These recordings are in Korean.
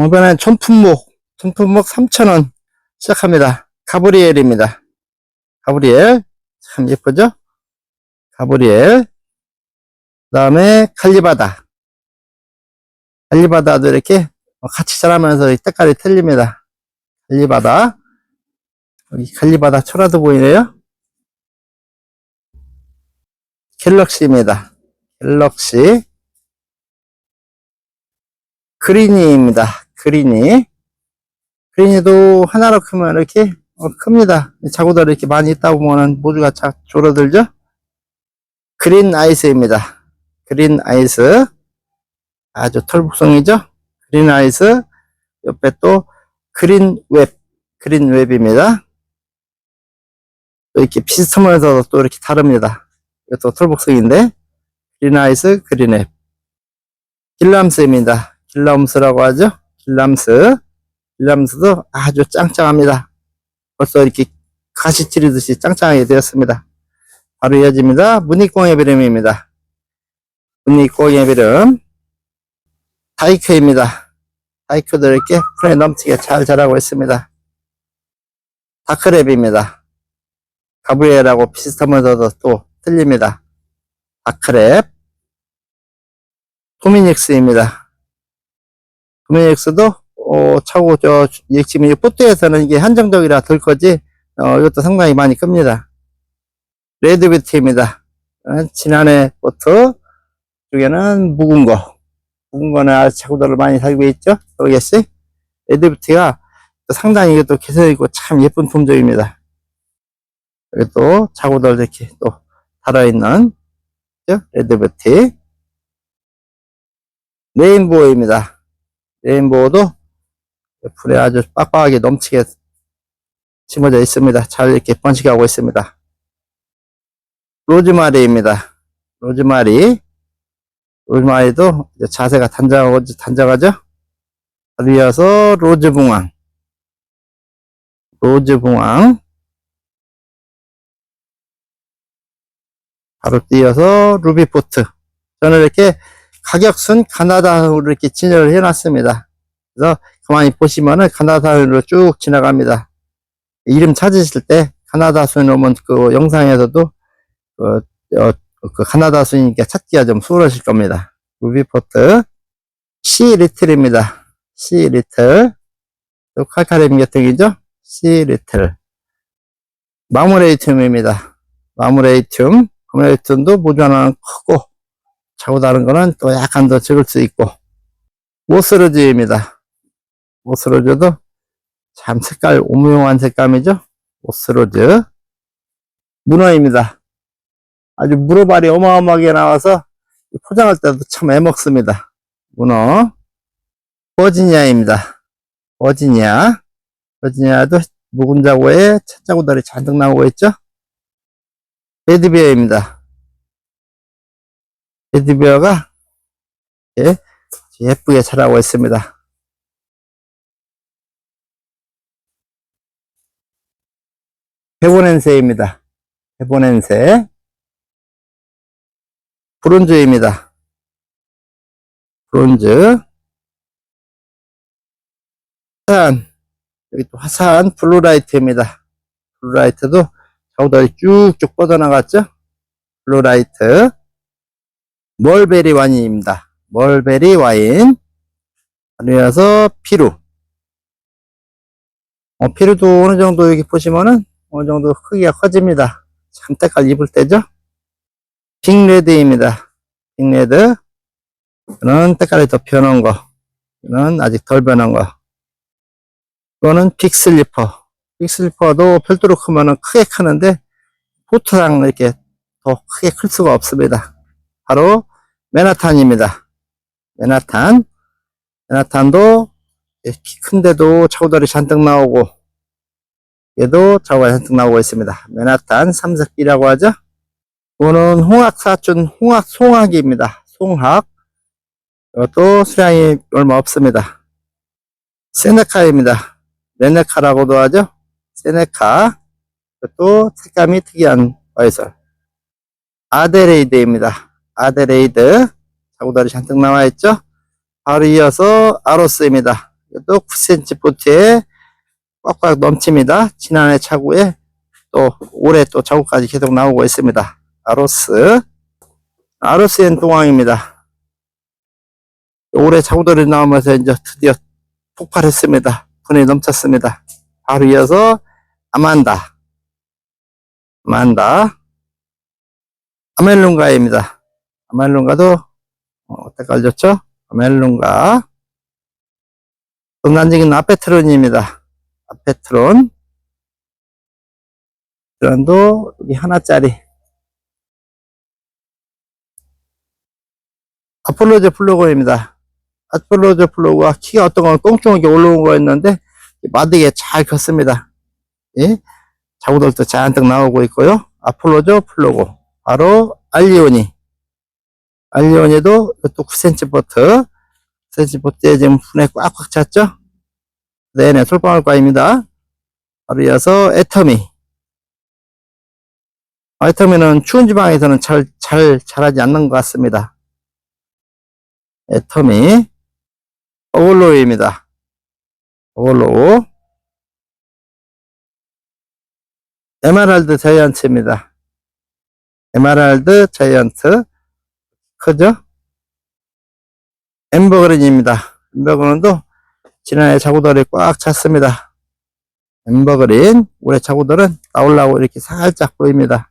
이번엔 천품목, 천품목 3,000원 시작합니다. 가브리엘입니다. 가브리엘. 참 예쁘죠? 가브리엘. 그 다음에 칼리바다. 칼리바다도 이렇게 같이 자라면서 이 색깔이 틀립니다. 칼리바다. 여기 칼리바다 초라도 보이네요. 갤럭시입니다. 갤럭시. 그리니입니다. 그리니. 그리니도 하나로 크면 이렇게 어, 큽니다. 자구들 이렇게 많이 있다 보면은 모두가 자, 줄어들죠? 그린 아이스입니다. 그린 아이스. 아주 털북성이죠? 그린 아이스. 옆에 또 그린 웹. 그린 웹입니다. 또 이렇게 비슷하면서도 또 이렇게 다릅니다. 이것도 털북성인데, 그린 아이스, 그린 웹. 길람스입니다. 길람스라고 하죠? 길람스. 길람스도 아주 짱짱합니다. 벌써 이렇게 가시 찌르듯이 짱짱하게 되었습니다. 바로 이어집니다. 무늬꽁의 비름입니다. 무늬꽁의 비름. 다이크입니다. 이렇게 풀에 넘치게 잘 자라고 있습니다. 다크랩입니다. 가브리엘하고 비슷하면서도 또 틀립니다. 다크랩. 도미닉스입니다. 도미닉스도 어, 차고 저 이- 지금 이 포트에서는 이게 한정적이라 들 거지 어, 이것도 상당히 많이 큽니다. 레드비트입니다. 어, 지난해 포트 중에는 묵은 거 묵은 거는 아주 차고들을 많이 살고 있죠. 모르겠어요. 레드비트가 또 상당히 이것도 개성 있고 참 예쁜 품종입니다. 여기 또 차고들 이렇게 또 달아있는? 레드비트 레인보우입니다. 레인보우도 불에 아주 빡빡하게 넘치게 심어져 있습니다. 잘 이렇게 번식하고 있습니다. 로즈마리입니다. 로즈마리. 로즈마리도 자세가 단정하고, 단정하죠? 이어서 로즈붕황. 로즈붕황. 바로 띄어서 루비포트. 저는 이렇게 가격순 카나다로 이렇게 진열을 해놨습니다. 그래서 가만히 보시면은 카나다순으로 쭉 지나갑니다. 이름 찾으실 때 카나다 순 오면 그 영상에서도 그, 어, 그 카나다 순이니까 찾기가 좀 수월하실 겁니다. 루비포트 C 리틀입니다. C 리틀 또 칼카레미 계통이죠. C 리틀 마무레이툼입니다. 마무레이툼 마무레이툼도 모주 하나는 크고 차고 다른 거는 또 약간 더 적을 수 있고 오스로즈입니다. 오스로즈도 참 색깔 오묘한 색감이죠. 오스로즈 문어입니다. 아주 문어발이 어마어마하게 나와서 포장할 때도 참 애먹습니다. 문어 버지니아입니다. 버지니아 버지니아도 묵은 자고에 찻자구들이 잔뜩 나오고 있죠. 레드비어입니다. 레드비어가 예, 예쁘게 자라고 있습니다. 페보넨세입니다. 페보넨세. 브론즈입니다. 브론즈. 화산. 여기 또 화산 블루라이트입니다. 블루라이트도 저우들이 쭉쭉 뻗어나갔죠? 블루라이트. 멀베리 와인입니다. 멀베리 와인. 그래서 피루. 어, 피루도 어느 정도 여기 보시면은 어느 정도 크기가 커집니다. 참 때깔 입을 때죠? 빅레드입니다. 빅레드. 이거는 때깔이 더 변한 거. 이거는 아직 덜 변한 거. 이거는 빅슬리퍼. 빅슬리퍼도 별도로 크면은 크게 크는데, 포트랑 이렇게 더 크게 클 수가 없습니다. 바로 메나탄입니다. 메나탄. 메나탄도 키 큰데도 차고들이 잔뜩 나오고, 얘도 자고가 잔뜩 나오고 있습니다. 메나탄 삼색비라고 하죠. 이거는 홍학 사촌 홍학 송학입니다. 송학. 이것도 수량이 얼마 없습니다. 세네카입니다. 레네카라고도 하죠. 세네카. 이것도 색감이 특이한 어이설. 아데레이드입니다. 아데레이드. 자고다리 잔뜩 나와 있죠. 바로 이어서 아로스입니다. 또 9cm 보트에 꽉꽉 넘칩니다. 지난해 차고에 또 올해 또 차고까지 계속 나오고 있습니다. 아로스. 아로스엔 동황입니다. 올해 차고들이 나오면서 이제 드디어 폭발했습니다. 분이 넘쳤습니다. 바로 이어서 아만다. 아만다. 아멜룬가입니다. 아멜룬가도 어, 어떻게 알렸죠? 아멜룬가. 동단적인 아페트론입니다. 아페트론. 트론도 여기 하나짜리. 아폴로제 플로그입니다. 아폴로제 플로그가 키가 어떤 건 꽁충하게 올라온 거였는데 마디게 잘 컸습니다. 예? 자구들도 잔뜩 나오고 있고요. 아폴로조 플로그 바로 알리오니 알리오니도 또 9cm 버트 9cm 버트에 지금 분에 꽉꽉 찼죠? 네네 솔방울과입니다. 바로 이어서 애터미 애터미는 추운 지방에서는 잘, 잘 자라지 않는 것 같습니다. 애터미 어글로우입니다. 어글로우 에메랄드 자이언트입니다. 에메랄드 자이언트 크죠? 엠버그린입니다. 엠버그린도 지난해 자구들이 꽉 찼습니다. 엠버그린 올해 자구들은 나올라고 이렇게 살짝 보입니다.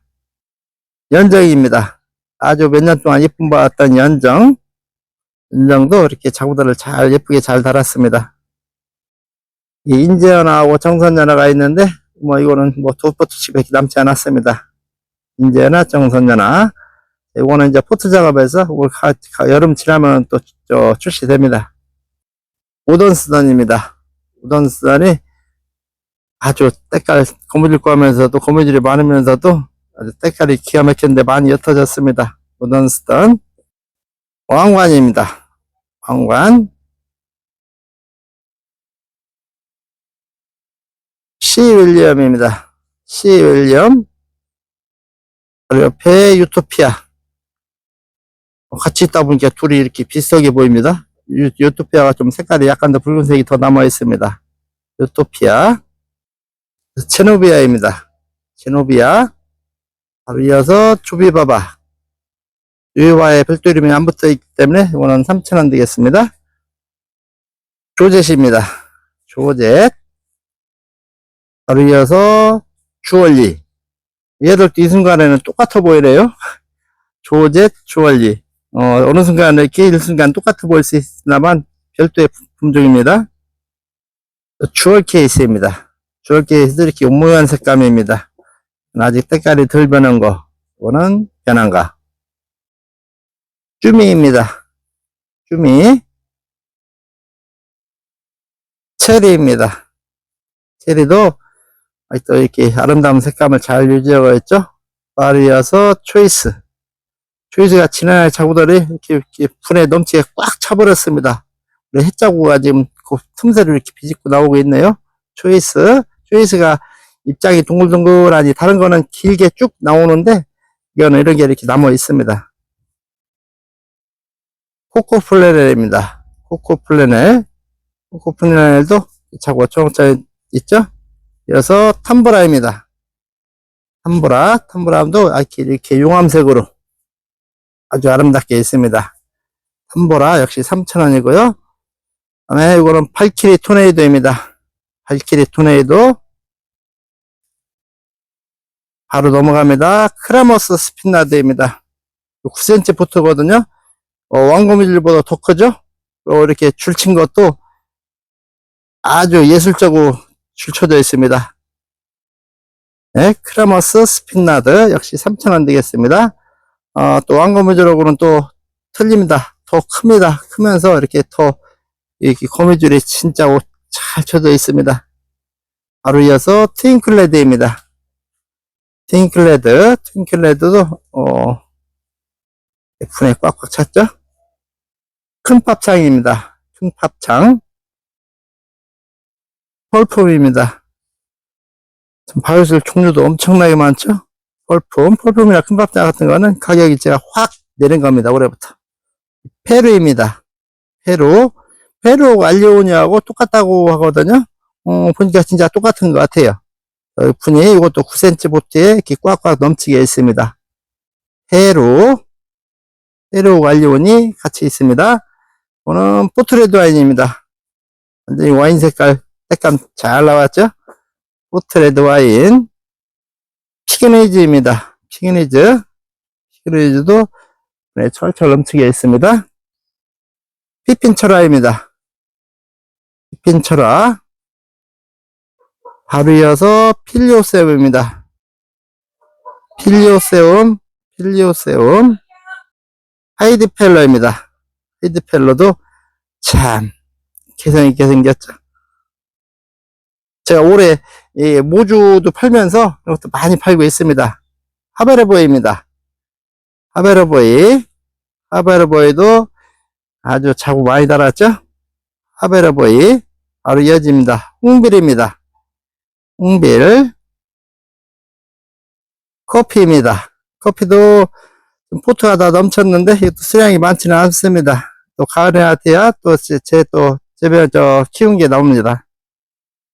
연정입니다. 아주 몇 년 동안 예쁨 받았던 연정 연정도 이렇게 자구들을 잘 예쁘게 잘 달았습니다. 이 인재현하고 정선연화가 있는데 뭐 이거는 뭐 두 포트씩 밖에 남지 않았습니다. 인재현화, 정선연화 이거는 이제 포트 작업에서 올 가- 가- 여름 지나면 또 저 출시됩니다. 우던 스단입니다. 우던 스단이 아주 때깔 고무줄 거면서도 고무줄이 많으면서도 아주 때깔이 기가 막혔는데 많이 옅어졌습니다. 우던 스단 왕관입니다. 왕관 시 윌리엄입니다. 시 윌리엄 옆에 유토피아 같이 있다 보니까 둘이 이렇게 비슷하게 보입니다. 유, 유토피아가 좀 색깔이 약간 더 붉은색이 더 남아 있습니다. 유토피아 체노비아입니다. 체노비아 바로 이어서 주비바바 유이와의 별도 이름이 안 붙어 있기 때문에 이거는 3,000원 되겠습니다. 조젯입니다. 조젯 바로 이어서 주얼리 얘들도 이 순간에는 똑같아 보이네요. 조젯, 주얼리 어, 어느 순간 이렇게 일순간 똑같아 보일 수 있으나만 별도의 품종입니다. 주얼 케이스입니다. 주얼 케이스도 이렇게 오묘한 색감입니다. 아직 때깔이 덜 변한 거, 이거는 변한 거. 쭈미입니다. 쭈미. 체리입니다. 체리도 또 이렇게 아름다운 색감을 잘 유지하고 있죠. 이어서 초이스. 초이스가 지난해 자구들이 이렇게, 이렇게 분에 넘치게 꽉 차버렸습니다. 우리 햇자구가 지금 그 틈새를 이렇게 비집고 나오고 있네요. 초이스. 초이스가 입장이 동글동글하니 다른 거는 길게 쭉 나오는데 이거는 이런 게 이렇게 남아 있습니다. 코코플레넬입니다. 코코플레넬. 코코플레넬도 자구가 초록자 있죠? 이어서 탐브라입니다. 탐브라, 탐브라도 이렇게, 이렇게 용암색으로 아주 아름답게 있습니다. 탐보라 역시 3,000원이고요. 다음에 이거는 8키리 토네이도입니다. 8키리 토네이도 바로 넘어갑니다. 크라머스 스핀나드입니다. 9cm 포트거든요. 어, 왕고미줄보다 더 크죠? 어, 이렇게 줄친 것도 아주 예술적으로 줄쳐져 있습니다. 네, 크라머스 스핀나드 역시 3,000원 되겠습니다. 어, 또 왕거미줄하고는 또 틀립니다. 더 큽니다. 크면서 이렇게 더 이렇게 거미줄이 진짜 옷잘 쳐져 있습니다. 바로 이어서 트윙클레드입니다. 트윙클레드, 트윙클레드도 어, F에 꽉꽉 찼죠? 큰 팝창입니다. 큰 팝창. 펄품입니다. 바이오실 종류도 엄청나게 많죠? 펄품, 펄품이나 큰밥자 같은 거는 가격이 제가 확 내린 겁니다. 올해부터. 페루입니다. 페루. 회로 알리오니하고 똑같다고 하거든요. 어, 보니까 진짜 똑같은 것 같아요. 어, 분이 이것도 9cm 보트에 이렇게 꽉꽉 넘치게 있습니다. 회로, 회로 알리온이 같이 있습니다. 이거는 포트레드 와인입니다. 완전히 와인 색깔, 색감 잘 나왔죠? 포트레드 와인. 피그니즈입니다. 피그니즈. 피그니즈도 네, 철철 넘치게 있습니다. 피핀철화입니다. 피핀철화. 바로 이어서 필리오세움입니다. 필리오세움, 필리오세움. 하이드펠러입니다. 하이드펠러도 참 개성 있게 생겼죠. 제가 올해 이 모주도 팔면서 이것도 많이 팔고 있습니다. 하베르보이입니다. 하베르보이. 하베르보이도 아주 자국 많이 달았죠? 하베르보이. 바로 이어집니다. 홍빌입니다. 홍빌. 커피입니다. 커피도 좀 포트가 다 넘쳤는데 이것도 수량이 많지는 않습니다. 또 가을에 하태야 또제또 제배 저 키운 게 나옵니다.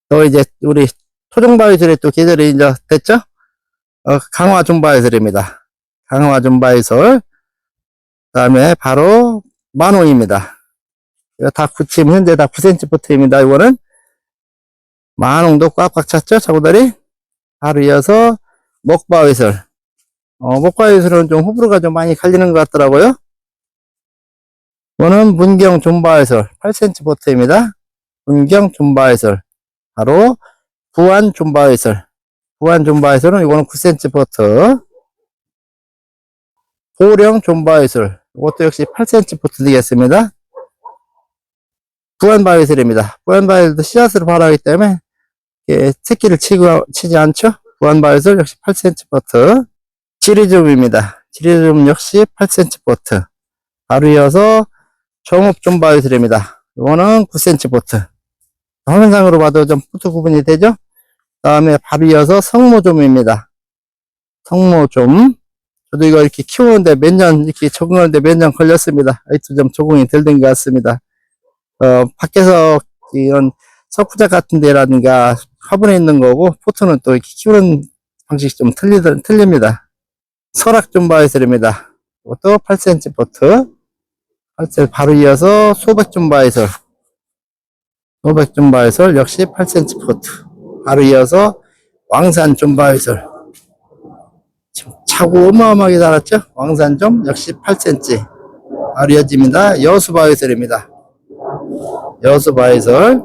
또 이제 우리 토종바위술의 또 계절이 이제 됐죠? 어, 강화 존바위술입니다. 강화 존바위술. 다음에 바로 만홍입니다. 이거 다 굳힘 현재 다 9cm 포트입니다. 이거는 만홍도 꽉꽉 찼죠? 자구다리. 바로 이어서 먹바위술. 어, 먹바위술은 좀 호불호가 좀 많이 갈리는 것 같더라고요. 이거는 문경 존바위술 8cm 포트입니다. 문경 존바위술. 바로 부안 존바위설. 부안 존바위설은 이거는 9cm 포트. 보령 존바위설. 이것도 역시 8cm 포트 되겠습니다. 부안 바위설입니다. 부안 바위설도 씨앗으로 발하기 때문에 이렇게 새끼를 치고, 치지 않죠? 부안 바위설 역시 8cm 포트. 지리좀입니다. 지리좀 역시 8cm 포트. 바로 이어서 정읍 존바위설입니다. 이거는 9cm 포트. 화면상으로 봐도 좀 포트 구분이 되죠? 다음에 바로 이어서 성모좀입니다. 성모좀. 저도 이거 이렇게 키우는데 몇 년, 이렇게 적응하는데 몇 년 걸렸습니다. 아직도 좀 적응이 덜 된 것 같습니다. 어, 밖에서 이런 석구작 같은 데라든가 화분에 있는 거고, 포트는 또 이렇게 키우는 방식이 좀 틀리, 틀립니다. 설악 좀 바이설입니다. 이것도 8cm 포트. 8cm 바로 이어서 소백 좀 바이설. 500 좀바이설 역시 8cm 포트. 바로 이어서 왕산. 지금 차고 어마어마하게 달았죠? 왕산 좀 역시 8cm. 바로 이어집니다. 여수바이설입니다. 여수바이설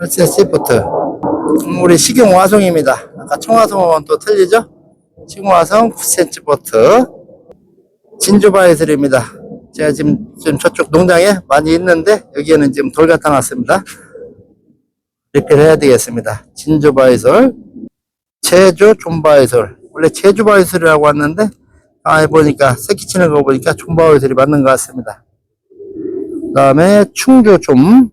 8cm 포트. 음, 우리 식용 화송입니다. 아까 청화송은 또 틀리죠? 식용 화송 9cm 포트. 진주바이설입니다. 제가 지금, 지금 저쪽 농장에 많이 있는데 여기에는 지금 돌 갖다 놨습니다. 리필 해야 되겠습니다. 진주 바이솔, 제주 존바이솔. 원래 제주바이솔이라고 왔는데 아 보니까 새끼 치는 거 보니까 존바이솔이 맞는 것 같습니다. 그 다음에 충주 좀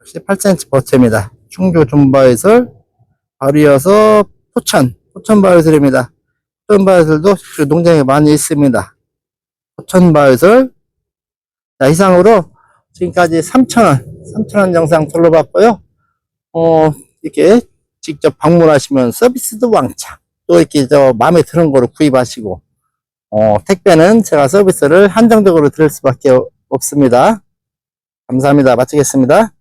역시 8cm 버트입니다. 충주 존바이솔 바로 이어서 포천 포천 바이솔입니다. 포천 바이솔도 농장에 많이 있습니다. 포천 바이솔 자, 이상으로 지금까지 3,000원, 3,000원 영상 둘러봤고요. 어, 이렇게 직접 방문하시면 서비스도 왕창. 또 이렇게 저 마음에 드는 거를 구입하시고, 어, 택배는 제가 서비스를 한정적으로 드릴 수밖에 없습니다. 감사합니다. 마치겠습니다.